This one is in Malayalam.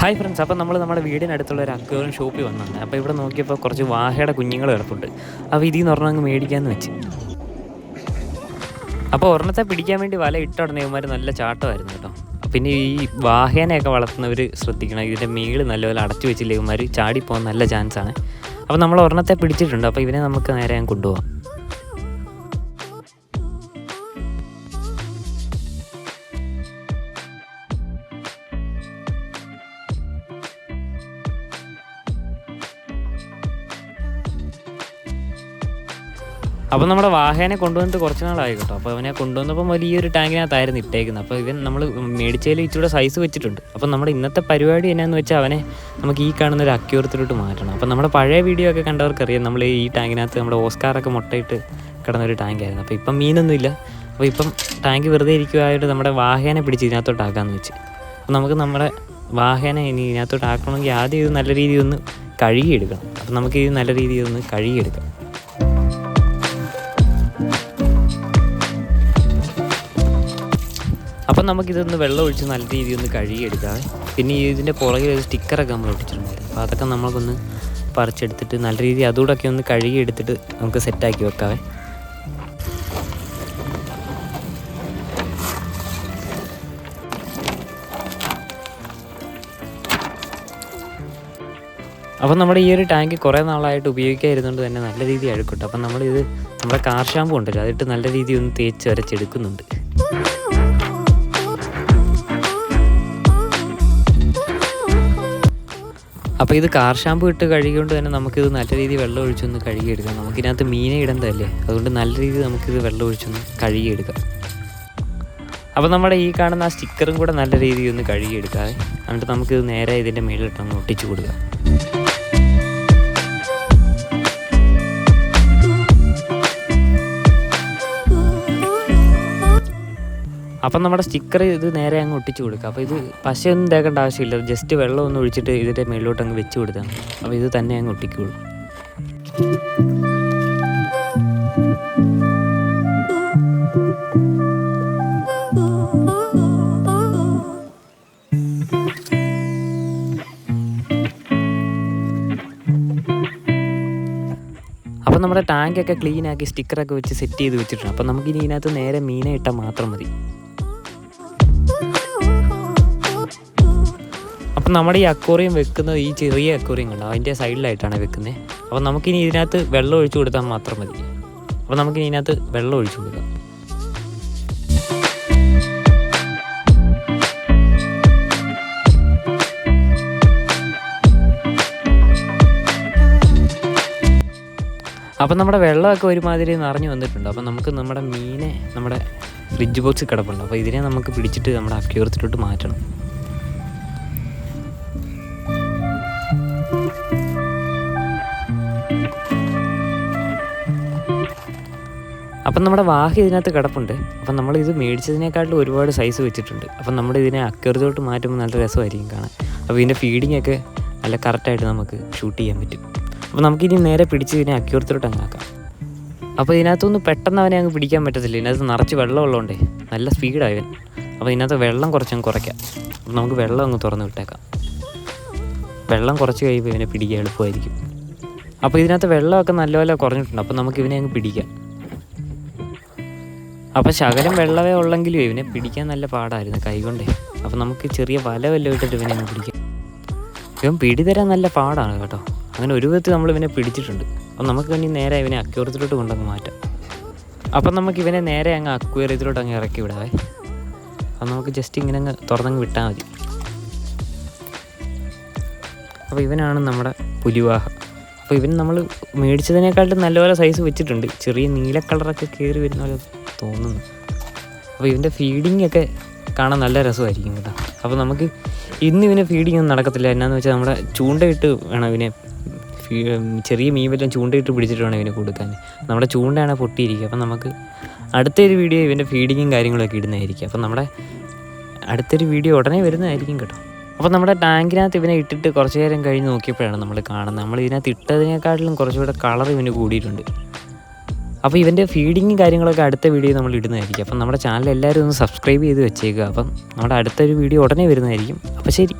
ഹായ് ഫ്രണ്ട്സ് അപ്പോൾ നമ്മൾ നമ്മുടെ വീടിനടുത്തുള്ള ഒരു അക്വേറിയം ഷോപ്പിൽ വന്നതാണ്. അപ്പോൾ ഇവിടെ നോക്കിയപ്പോൾ കുറച്ച് വാഹയുടെ കുഞ്ഞുങ്ങൾ കിടപ്പുണ്ട്. അപ്പോൾ ഇതിൽ നിന്ന് ഒരെണ്ണം അങ്ങ് മേടിക്കാമെന്ന് വെച്ച്. അപ്പോൾ ഒരെണ്ണത്തെ പിടിക്കാൻ വേണ്ടി വല ഇട്ട ഉടനെ ഇവന്മാർ നല്ല ചാട്ടമായിരുന്നു കേട്ടോ. പിന്നെ ഈ വാഹേനെയൊക്കെ വളർത്തുന്നവർ ശ്രദ്ധിക്കണം. ഇതിന്റെ മേൾ നല്ലപോലെ അടച്ചു വെച്ചില്ല ഇവന്മാർ ചാടിപ്പോകാൻ നല്ല ചാൻസാണ് അപ്പോൾ നമ്മൾ ഒരെണ്ണത്തെ പിടിച്ചിട്ടുണ്ട്. അപ്പോൾ ഇവനെ നമുക്ക് നേരെ ഞാൻ കൊണ്ടുപോകാം അപ്പോൾ നമ്മുടെ വാഹനെ കൊണ്ടുവന്നിട്ട് കുറച്ച് നാളായി കേട്ടോ. അപ്പോൾ അവനെ കൊണ്ടുവന്നപ്പോൾ വലിയൊരു ടാങ്കിനകത്തായിരുന്നു ഇട്ടേക്കുന്നത് അപ്പോൾ ഇവൻ നമ്മൾ മേടിച്ചതിൽ ഇച്ചിരി സൈസ് വെച്ചിട്ടുണ്ട്. അപ്പോൾ നമ്മുടെ ഇന്നത്തെ പരിപാടി എന്നാന്ന് വെച്ചാൽ അവനെ നമുക്ക് ഈ കാണുന്ന ഒരു അക്യൂറത്തിലോട്ട് മാറ്റണം. അപ്പോൾ നമ്മുടെ പഴയ വീഡിയോ ഒക്കെ കണ്ടവർക്കറിയാം. നമ്മൾ ഈ ടാങ്കിനകത്ത് നമ്മുടെ ഓസ്കാറൊക്കെ മുട്ടയിട്ട് കിടന്നൊരു ടാങ്കായിരുന്നു. അപ്പോൾ ഇപ്പം മീനൊന്നുമില്ല അപ്പോൾ ഇപ്പം ടാങ്ക് വെറുതെ ഇരിക്കുവായിട്ട് നമ്മുടെ വാഹേനെ പിടിച്ച് ഇതിനകത്തോട്ട് ആക്കാമെന്ന് വെച്ച്. അപ്പോൾ നമുക്ക് നമ്മുടെ വാഹേനെ ഇനി ഇതിനകത്തോട്ട് ആക്കണമെങ്കിൽ ആദ്യം ഇത് നല്ല രീതിയിൽ ഒന്ന് കഴുകിയെടുക്കണം. അപ്പോൾ നമുക്ക് ഇത് നല്ല രീതിയിൽ ഒന്ന് കഴുകിയെടുക്കാം. അപ്പം നമുക്കിതൊന്ന് വെള്ളം ഒഴിച്ച് നല്ല രീതിയിൽ ഒന്ന് കഴുകിയെടുക്കാം. പിന്നെ ഇതിന്റെ പുറകിൽ ഒരു സ്റ്റിക്കറൊക്കെ നമ്മൾ ഒട്ടിച്ചിട്ടുണ്ടായിരുന്നു അപ്പോൾ അതൊക്കെ നമ്മൾക്കൊന്ന് പറിച്ചെടുത്തിട്ട് നല്ല രീതിയിൽ അതുകൂടെയൊക്കെ ഒന്ന് കഴുകിയെടുത്തിട്ട് നമുക്ക് സെറ്റാക്കി വെക്കാവേ അപ്പം നമ്മുടെ ഈ ഒരു ടാങ്ക് കുറേ നാളായിട്ട് ഉപയോഗിക്കാതിരുന്നുകൊണ്ട് തന്നെ നല്ല രീതിയിൽ അഴുക്കുണ്ട്. അപ്പം നമ്മളിത് നമ്മുടെ കാർ അതിട്ട് നല്ല രീതിയിൽ ഒന്ന് തേച്ച് വരച്ചെടുക്കുന്നുണ്ട് അപ്പോൾ ഇത് കാർ ഷാമ്പു ഇട്ട് കഴുകിക്കൊണ്ട് തന്നെ നമുക്കിത് നല്ല രീതിയിൽ വെള്ളം ഒഴിച്ചൊന്ന് കഴുകിയെടുക്കാം. നമുക്കിതിനകത്ത് മീനെ ഇടേണ്ടതല്ലേ അതുകൊണ്ട് നല്ല രീതിയിൽ നമുക്കിത് വെള്ളം ഒഴിച്ചൊന്ന് കഴുകിയെടുക്കാം. അപ്പോൾ നമ്മുടെ ഈ കാണുന്ന ആ സ്റ്റിക്കറും കൂടെ നല്ല രീതിയിൽ ഒന്ന് കഴുകിയെടുക്കാതെ എന്നിട്ട് നമുക്കിത് നേരെ ഇതിന്റെ മേളിലിട്ടൊന്ന് ഒട്ടിച്ചു കൊടുക്കാം. അപ്പം നമ്മുടെ സ്റ്റിക്കർ ഇത് നേരെ അങ്ങ് ഒട്ടിച്ചു കൊടുക്കുക. അപ്പോൾ ഇത് പശയൊന്നും തേക്കേണ്ട ആവശ്യമില്ല. ജസ്റ്റ് വെള്ളം ഒന്ന് ഒഴിച്ചിട്ട് ഇതിന്റെ മേളിലോട്ട് അങ്ങ് വെച്ച് കൊടുത്താൽ അപ്പോൾ ഇത് തന്നെ അങ്ങ് ഒട്ടിക്കുള്ളൂ അപ്പം നമ്മുടെ ടാങ്കൊക്കെ ക്ലീൻ ആക്കി സ്റ്റിക്കറൊക്കെ വെച്ച് സെറ്റ് ചെയ്ത് വെച്ചിട്ടുണ്ട്. അപ്പം നമുക്കിനി ഇതിനകത്ത് നേരെ മീനെ ഇട്ടാൽ മാത്രം മതി. അപ്പം നമ്മുടെ ഈ അക്വറിയം വെക്കുന്നത് ഈ ചെറിയ അക്വറിയം കണ്ടോ? അതിന്റെ സൈഡിലായിട്ടാണ് വെക്കുന്നത് അപ്പം നമുക്കിനി ഇതിനകത്ത് വെള്ളം ഒഴിച്ചു കൊടുത്താൽ മാത്രം മതി. അപ്പം നമുക്കിനി ഇതിനകത്ത് വെള്ളം ഒഴിച്ചു കൊടുക്കാം. അപ്പം നമ്മുടെ വെള്ളമൊക്കെ ഒരുമാതിരി നിറഞ്ഞു വന്നിട്ടുണ്ട്. അപ്പം നമുക്ക് നമ്മുടെ മീനെ നമ്മുടെ ഫ്രിഡ്ജ് ബോക്സിൽ കിടപ്പുണ്ട്. അപ്പോൾ ഇതിനെ നമുക്ക് പിടിച്ചിട്ട് നമ്മുടെ അക്യൂറത്തിലോട്ട് മാറ്റണം. അപ്പം നമ്മുടെ വാഹ ഇതിനകത്ത് കിടപ്പുണ്ട്. അപ്പം നമ്മൾ ഇത് മേടിച്ചതിനേക്കാട്ടിലും ഒരുപാട് സൈസ് വെച്ചിട്ടുണ്ട്. അപ്പം നമ്മൾ ഇതിനെ അക്കരുതോട്ട് മാറ്റുമ്പോൾ നല്ല രസമായിരിക്കും കാണാൻ. അപ്പോൾ ഇതിന്റെ ഫീഡിങ്ങൊക്കെ നല്ല കറക്റ്റായിട്ട് നമുക്ക് ഷൂട്ട് ചെയ്യാൻ പറ്റും. അപ്പോൾ നമുക്കിനി നേരെ പിടിച്ച് ഇതിനെ അക്യൂറത്തിലോട്ട് അങ്ങാക്കാം അപ്പോൾ ഇതിനകത്തൊന്നും പെട്ടെന്ന് അവനെ അങ്ങ് പിടിക്കാൻ പറ്റത്തില്ല. ഇതിനകത്ത് നിറച്ച് വെള്ളം ഉള്ളതുകൊണ്ടേ നല്ല സ്പീഡാണ് ഇവൻ. അപ്പോൾ ഇതിനകത്ത് വെള്ളം കുറച്ചങ്ങ് കുറയ്ക്കാം. അപ്പോൾ നമുക്ക് വെള്ളം അങ്ങ് തുറന്ന് വിട്ടേക്കാം. വെള്ളം കുറച്ച് കഴിയുമ്പോൾ ഇവനെ പിടിക്കാൻ എളുപ്പമായിരിക്കും. അപ്പോൾ ഇതിനകത്ത് വെള്ളമൊക്കെ നല്ലപോലെ കുറഞ്ഞിട്ടുണ്ട്. അപ്പോൾ നമുക്ക് ഇവനെ അങ്ങ് പിടിക്കാം. അപ്പോൾ ശകലം വെള്ളമേ ഉള്ളെങ്കിലും ഇവനെ പിടിക്കാൻ നല്ല പാടായിരുന്നു കൈകൊണ്ടേ അപ്പോൾ നമുക്ക് ചെറിയ വല വല്ല ഇട്ടിട്ട് ഇവനെ പിടിക്കാം. ഇവൻ പിടി തരാൻ നല്ല പാടാണ് കേട്ടോ. അങ്ങനെ ഒരു വിധത്തിൽ നമ്മൾ ഇവനെ പിടിച്ചിട്ടുണ്ട്. അപ്പം നമുക്ക് വേണ്ടി നേരെ ഇവനെ അക്യൂറത്തിലോട്ട് കൊണ്ടങ്ങ് മാറ്റാം. അപ്പം നമുക്ക് ഇവനെ നേരെ അങ്ങ് അക്വേറിയത്തിലോട്ട് അങ്ങ് ഇറക്കി വിടാവേ. അപ്പം നമുക്ക് ജസ്റ്റ് ഇങ്ങനെ അങ്ങ് തുറന്നങ്ങ് വിട്ടാൽ മതി. അപ്പോൾ ഇവനാണ് നമ്മുടെ പുലിവാഹ. അപ്പോൾ ഇവൻ നമ്മൾ മേടിച്ചതിനേക്കാളും നല്ലപോലെ സൈസ് വെച്ചിട്ടുണ്ട്. ചെറിയ നീല കളറൊക്കെ കയറി വരുന്ന പോലെ തോന്നുന്നു. അപ്പോൾ ഇവന്റെ ഫീഡിങ് ഒക്കെ കാണാൻ നല്ല രസമായിരിക്കും കേട്ടോ. അപ്പോൾ നമുക്ക് ഇന്ന് ഇവനെ ഫീഡിങ് ഒന്നും നടക്കത്തില്ല. എന്നാന്ന് വെച്ചാൽ നമ്മുടെ ചൂണ്ടയിട്ട് വേണം ഇവനെ ചെറിയ മീൻ വല്ലതും ചൂണ്ടയിട്ട് പിടിച്ചിട്ട് വേണം ഇവന് കൊടുക്കാൻ. നമ്മുടെ ചൂണ്ടയാണ് പൊട്ടിയിരിക്കുക. അപ്പം നമുക്ക് അടുത്തൊരു വീഡിയോ ഇവന്റെ ഫീഡിങ്ങും കാര്യങ്ങളൊക്കെ ഇടുന്നതായിരിക്കും. അപ്പം നമ്മുടെ അടുത്തൊരു വീഡിയോ ഉടനെ വരുന്നതായിരിക്കും കേട്ടോ. അപ്പോൾ നമ്മുടെ ടാങ്കിനകത്ത് ഇവനെ ഇട്ടിട്ട് കുറച്ച് നേരം കഴിഞ്ഞ് നോക്കിയപ്പോഴാണ് നമ്മൾ കാണുന്നത്. നമ്മൾ ഇതിനകത്ത് ഇട്ടതിനേക്കാട്ടിലും കുറച്ചുകൂടെ കളർ ഇവന് കൂടിയിട്ടുണ്ട്. അപ്പോൾ ഇവന്റെ ഫീഡിങ്ങും കാര്യങ്ങളൊക്കെ അടുത്ത വീഡിയോ നമ്മൾ ഇടുന്നതായിരിക്കും. അപ്പം നമ്മുടെ ചാനൽ എല്ലാവരും ഒന്ന് സബ്സ്ക്രൈബ് ചെയ്ത് വെച്ചേക്കുക അപ്പം നമ്മുടെ അടുത്തൊരു വീഡിയോ ഉടനെ വരുന്നതായിരിക്കും. അപ്പോൾ ശരി.